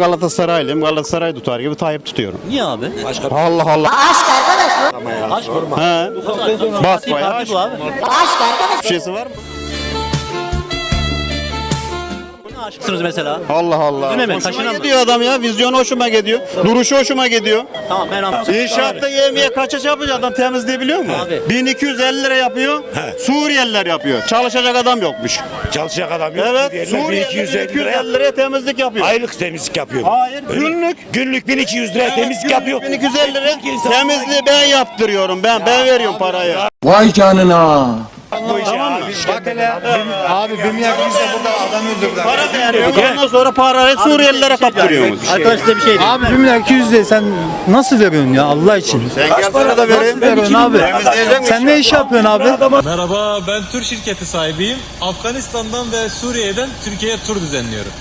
Galatasaraylıyım. Galatasaray tutar gibi Tayyip tutuyorum. Niye abi? Allah Allah. Aşk mı? He. Bas bayağı Parti bu abi. Bir şeysi var mı? Aşıksınız mesela? Allah Allah. Yüzüne mi? Hoşuma Kaşına mı? gidiyor adam ya. Vizyonu hoşuma gidiyor. Duruşu hoşuma gidiyor. Tamam ben anladım. İnşaatta yemeğe kaça yapacak adam temizleyebiliyor mu? Abi. 1250 lira yapıyor. Suriyeliler yapıyor. Çalışacak adam yokmuş. Çalışacak adam yok. Evet. Suriyeliler Suriyeliler 1250 liraya 1250 liraya temizlik yapıyor. aylık temizlik yapıyor. Hayır, günlük. Günlük 1200 liraya temizlik yapıyor. 1250 lira temizliği ben yaptırıyorum. Ben ben veriyorum parayı. Vay canına. Tamam mı? Bak hele abi bir milyar bize burada adam öldürdüler. Para veriyor. Ondan sonra parayı Suriyelilere kaptırıyorsunuz. Arkadaş size bir şey diyeyim. Abi 1 milyar 200 de sen nasıl veriyorsun ya Allah için? Sen gel sana da vereyim. Nasıl veriyorsun abi? Sen ne iş yapıyorsun abi? Merhaba, ben tur şirketi sahibiyim. Afganistan'dan ve Suriye'den Türkiye'ye tur düzenliyorum.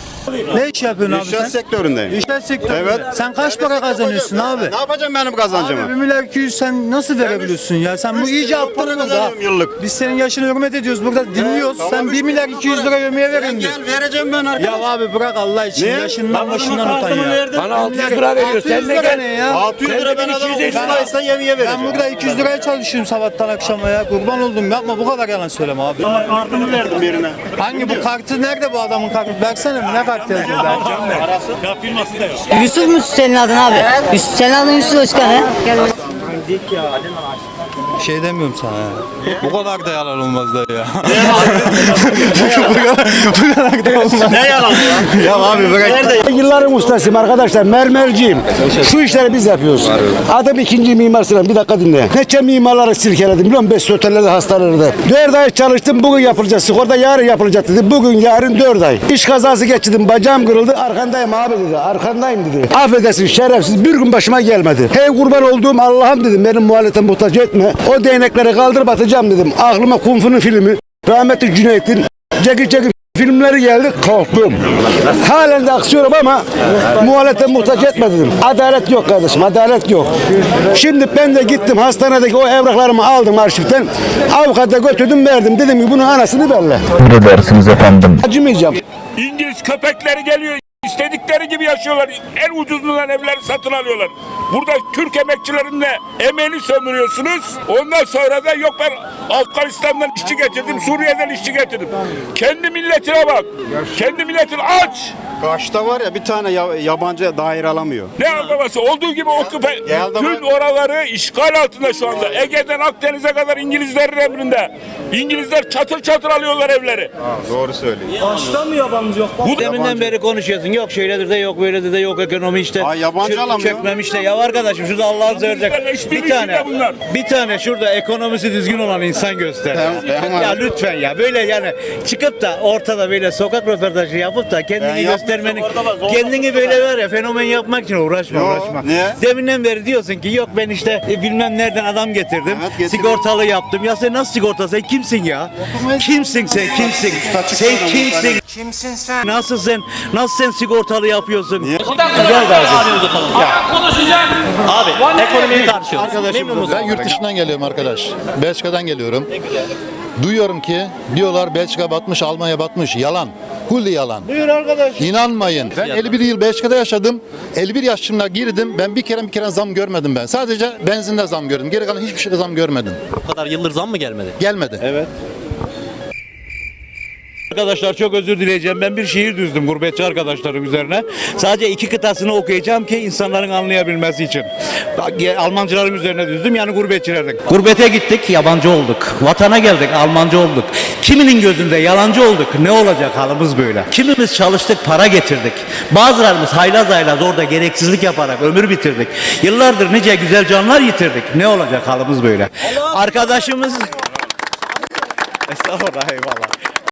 Ne iş yapıyorsun abi İnşaat sen? sektöründeyim. İşler sektörü. Evet. Sen kaç para kazanıyorsun abi? Ne yapacağım benim Abi kazancımı? 1 milyar 200 sen nasıl verebiliyorsun ya? Sen bu iyice Para attın burada. kazanıyorum yıllık. Biz senin yaşını hürmet ediyoruz burada dinliyoruz. Sen 1 milyar 200 lira yemeğe verin diyor. Gel vereceğim ben arkadaş. Ya abi bırak Allah için Niye? yaşından başından Bana utan ya. Bana 600 lira veriyor. Sen 600 de lira gel. ne ya? 600 lira ben adamı 250 lira. uçmaysa yemeğe vereceğim. Ben burada 200 liraya çalışıyorum sabahtan akşama ya. Kurban oldum yapma bu kadar yalan söyleme abi. Kartımı verdim birine. Hangi bu kartı nerede bu adamın kartı? Versene mi ne kartı yazıyor ben? Yusuf mu senin adın abi? Yusuf, senin adın Yusuf Özkan he? Bir şey demiyorum sana ya. Bu kadar da yalan olmaz da ya. Ne yalan ya? ya abi bırak. Yılların ustasıyım arkadaşlar. Mermerciyim. Şu işleri biz yapıyoruz. Adam ikinci mimar sıram. Bir dakika dinle. Neçe mimarları silkeledim biliyor musun? Beş otellerde, hastanelerde. Dört ay çalıştım. Bugün yapılacak. Sigorta yarın yapılacak dedi. Bugün, yarın dört ay. İş kazası geçirdim. Bacağım kırıldı. Arkandayım abi dedi. Arkandayım dedi. Affedersin şerefsiz. Bir gün başıma gelmedi. Hey kurban olduğum Allah'ım dedim. Benim muhalefete muhtaç etme. O değnekleri kaldırıp atacağım dedim. Aklıma Kung Fu'nun filmi. Rahmetli Cüneyt'in Jackie Jackie filmleri geldi korktum. Halen de aksıyorum ama muhalefete muhtaç etme dedim. Adalet yok kardeşim adalet yok. Şimdi ben de gittim hastanedeki o evraklarımı aldım arşivden. Avukata götürdüm verdim. Dedim ki bunun anasını belli. Emredersiniz efendim. Acımayacağım. İngiliz köpekleri geliyor. İstedikleri gibi yaşıyorlar. En ucuzundan evleri satın alıyorlar. Burada Türk emekçilerinde emeğini sömürüyorsunuz. Ondan sonra da yok ben Afganistan'dan işçi getirdim, Suriye'den işçi getirdim. Kendi milletine bak. Kendi milletine aç. Kaş'ta var ya bir tane ya- yabancı daire alamıyor. Ne anlaması? Olduğu gibi o köpe- geldi ama- tüm oraları işgal altında şu anda. Ege'den Akdeniz'e kadar İngilizlerin emrinde. İngilizler çatır çatır alıyorlar evleri. Doğru söylüyor. Bu deminden beri konuşuyorsun. Yok şöyledir de yok böyledir de yok ekonomi işte. Ay, yabancı Çö- alamıyor. Çökmemiş de. Ya arkadaşım şurada Allah'ın söyleyecek. İşbirliği Bir tane. bunlar. Bir tane şurada ekonomisi düzgün olan insan göster. Ben- ben ya lütfen ya böyle yani çıkıp da ortada böyle sokak röportajı yapıp da Ben kendini yaptım, göstermenin orada bak, orada kendini böyle var ya fenomen yapmak için uğraşma Yo, uğraşma. niye? Deminden beri diyorsun ki yok ben işte e, bilmem nereden adam getirdim. Evet, getirdim. sigortalı yaptım. Ya sen nasıl sigorta? Sen kimsin ya? Kimsin sen? Kimsin? Sen kimsin? Kimsin sen? Nasıl sen? Nasıl sen sigortalı yapıyorsun? Abi ekonomiyi tartışıyoruz. Memnun musun? Ben yurt dışından geliyorum arkadaş. Belçika'dan geliyorum. Duyuyorum ki diyorlar Belçika batmış, Almanya batmış. Yalan. Hulli yalan. Buyur arkadaş. İnanmayın. Ben 51 yıl Belçika'da yaşadım. 51 yaşımda girdim. Ben bir kere bir kere zam görmedim ben. Sadece benzinde zam gördüm. Geri kalan hiçbir şeyde zam görmedim. Bu kadar yıldır zam mı gelmedi? Gelmedi. Evet. Arkadaşlar çok özür dileyeceğim. Ben bir şiir düzdüm gurbetçi arkadaşlarım üzerine. Sadece iki kıtasını okuyacağım ki insanların anlayabilmesi için. Almancıların üzerine düzdüm yani gurbetçilerden. Gurbete gittik, yabancı olduk. Vatana geldik, Almancı olduk. Kiminin gözünde yalancı olduk. Ne olacak halimiz böyle? Kimimiz çalıştık, para getirdik. Bazılarımız haylaz haylaz orada gereksizlik yaparak ömür bitirdik. Yıllardır nice güzel canlar yitirdik. Ne olacak halimiz böyle? Arkadaşımız... Estağfurullah eyvallah.